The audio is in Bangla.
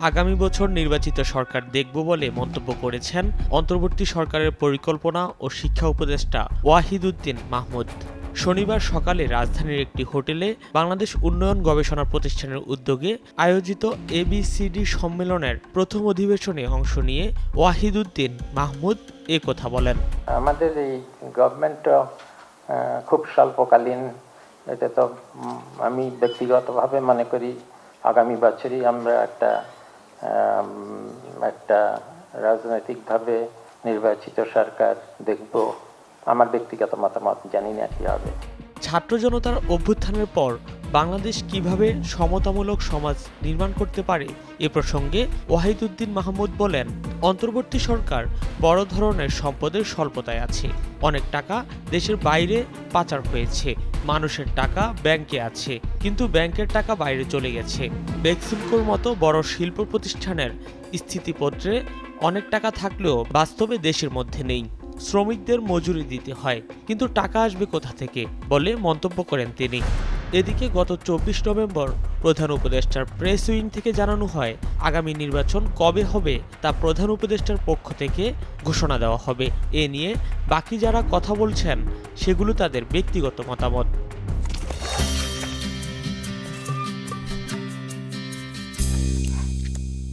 আগামী বছর নির্বাচিত সরকার দেখব বলে মন্তব্য করেছেন অন্তর্বর্তী সরকারের পরিকল্পনা ও শিক্ষা উপদেষ্টা ওয়াহিদ উদ্দিন মাহমুদ। শনিবার সকালে রাজধানীর একটি হোটেলে বাংলাদেশ উন্নয়ন গবেষণা প্রতিষ্ঠানের উদ্যোগে আয়োজিত এবিসিডি সম্মেলনের প্রথম অধিবেশনে অংশ নিয়ে ওয়াহিদ উদ্দিন মাহমুদ এ কথা বলেন। আমাদের এই গভর্নমেন্ট খুব স্বল্পকালীন, এটা তো আমি ব্যক্তিগতভাবে মনে করি আগামী বছরই আমরা একটা একটা রাজনৈতিকভাবে নির্বাচিত সরকার দেখব। আমার ব্যক্তিগত মতামত, জানি না কি হবে। ছাত্র জনতার অভ্যুত্থানের পর বাংলাদেশ কীভাবে সমতামূলক সমাজ নির্মাণ করতে পারে, এ প্রসঙ্গে ওয়াহিদুদ্দিন মাহমুদ বলেন, অন্তর্বর্তী সরকার বড় ধরনের সম্পদের স্বল্পতায় আছে। অনেক টাকা দেশের বাইরে পাচার হয়েছে। মানুষের টাকা ব্যাংকে আছে, কিন্তু ব্যাংকের টাকা বাইরে চলে গেছে। বেক্সিমকোর মতো বড় শিল্প প্রতিষ্ঠানের স্থিতিপত্রে অনেক টাকা থাকলেও বাস্তবে দেশের মধ্যে নেই। শ্রমিকদের মজুরি দিতে হয়, কিন্তু টাকা আসবে কোথা থেকে বলে মন্তব্য করেন তিনি। এদিকে গত চব্বিশ নভেম্বর প্রধান উপদেষ্টার প্রেস উইং থেকে জানানো হয়, আগামী নির্বাচন কবে হবে তা প্রধান উপদেষ্টার পক্ষ থেকে ঘোষণা দেওয়া হবে। এ নিয়ে বাকি যারা কথা বলছেন, সেগুলো তাদের ব্যক্তিগত মতামত।